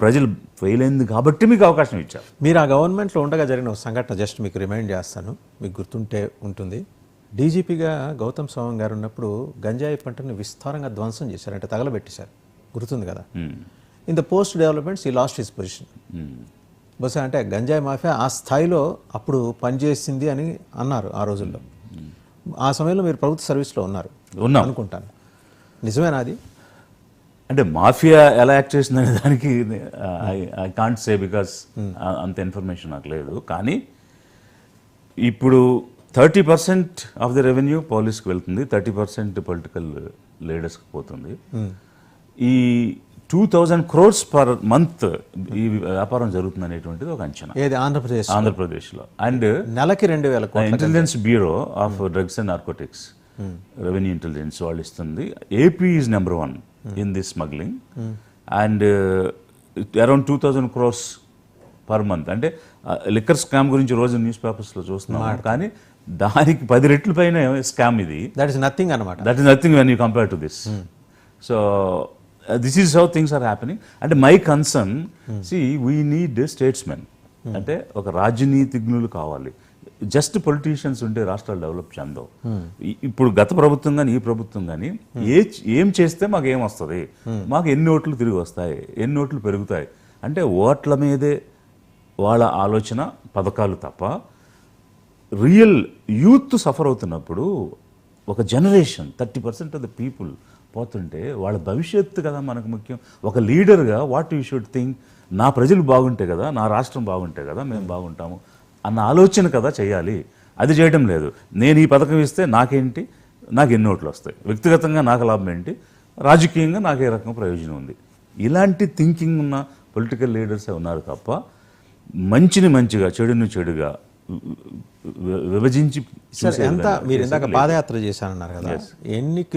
ప్రజలు ఫెయిల్ అయింది కాబట్టి మీకు అవకాశం ఇచ్చారు. మీరు ఆ గవర్నమెంట్లో ఉండగా జరిగిన ఒక సంఘటన జస్ట్ మీకు రిమైండ్ చేస్తాను. మీకు గుర్తుంటే ఉంటుంది. డీజీపీగా గౌతమ్ సవాంగ్ గారు ఉన్నప్పుడు గంజాయి పంటను విస్తారంగా ధ్వంసం చేశారు. అంటే తగలబెట్టేశారు. గుర్తుంది కదా? ఇన్ ద పోస్ట్ డెవలప్మెంట్స్ ఈ లాస్ట్ హిస్ పొజిషన్ బహుశా అంటే గంజాయి మాఫియా ఆ స్థాయిలో అప్పుడు పనిచేసింది అని అన్నారు ఆ రోజుల్లో. ఆ సమయంలో మీరు ప్రభుత్వ సర్వీస్లో ఉన్నారు ఉన్నాం. అనుకుంటాను. నిజమేనా అది? అంటే మాఫియా ఎలా యాక్ట్ చేసిందనే దానికి ఐ కాంట్ సే బికాస్ అంత ఇన్ఫర్మేషన్ నాకు లేదు. కానీ ఇప్పుడు thirty percent of the revenue పోలీస్కి వెళ్తుంది. థర్టీ పర్సెంట్ పొలిటికల్ లీడర్స్కి పోతుంది. ఈ two thousand crores per month ఈ వ్యాపారం జరుగుతుంది అనేటువంటిది ఒక అంచనా. ఏది? ఆంధ్రప్రదేశ్ ఆంధ్రప్రదేశ్లో. అండ్ నెలకి రెండు వేల intelligence bureau of drugs and narcotics revenue intelligence వాళ్ళు ఇస్తుంది. AP is number one in this smuggling and around two thousand crores per month అంటే లిక్కర్ స్కామ్ గురించి రోజు న్యూస్ పేపర్స్లో చూస్తున్నాం కానీ దానికి పది రెట్ల పైన స్కామ్ ఇది. దట్ ఇస్ నథింగ్ అనమాట that is nothing when you compare to this so this is how things are happening అంటే my concern see we need statesmen అంటే ఒక రాజనీతిజ్ఞులు కావాలి. జస్ట్ పొలిటీషియన్స్ ఉంటే రాష్ట్రాలు డెవలప్ చెందవు. ఇప్పుడు గత ప్రభుత్వం కానీ ఈ ప్రభుత్వం కానీ ఏ ఏం చేస్తే మాకు ఏం వస్తుంది? మాకు ఎన్ని ఓట్లు తిరిగి వస్తాయి? ఎన్ని ఓట్లు పెరుగుతాయి? అంటే ఓట్ల మీదే వాళ్ళ ఆలోచన పథకాలు తప్ప రియల్ యూత్ సఫర్ అవుతున్నప్పుడు ఒక generation thirty percent of the people పోతుంటే వాళ్ళ భవిష్యత్తు కదా మనకు ముఖ్యం. ఒక లీడర్గా వాట్ యూ షుడ్ థింక్? నా ప్రజలు బాగుంటే కదా నా రాష్ట్రం బాగుంటే కదా మేము బాగుంటాము. అన్న ఆలోచన కదా చేయాలి. అది చేయడం లేదు. నేను ఈ పథకం ఇస్తే నాకేంటి? నాకు ఎన్ని ఓట్లు వస్తాయి? వ్యక్తిగతంగా నాకు లాభం ఏంటి? రాజకీయంగా నాకు ఏ రకం ప్రయోజనం ఉంది? ఇలాంటి థింకింగ్ ఉన్న పొలిటికల్ లీడర్సే ఉన్నారు తప్ప మంచిని మంచిగా చెడుని చెడుగా విభజించి ఎంత మీరు ఇందాక. పాదయాత్ర చేశానన్నారు కదా. ఎన్ని కిలో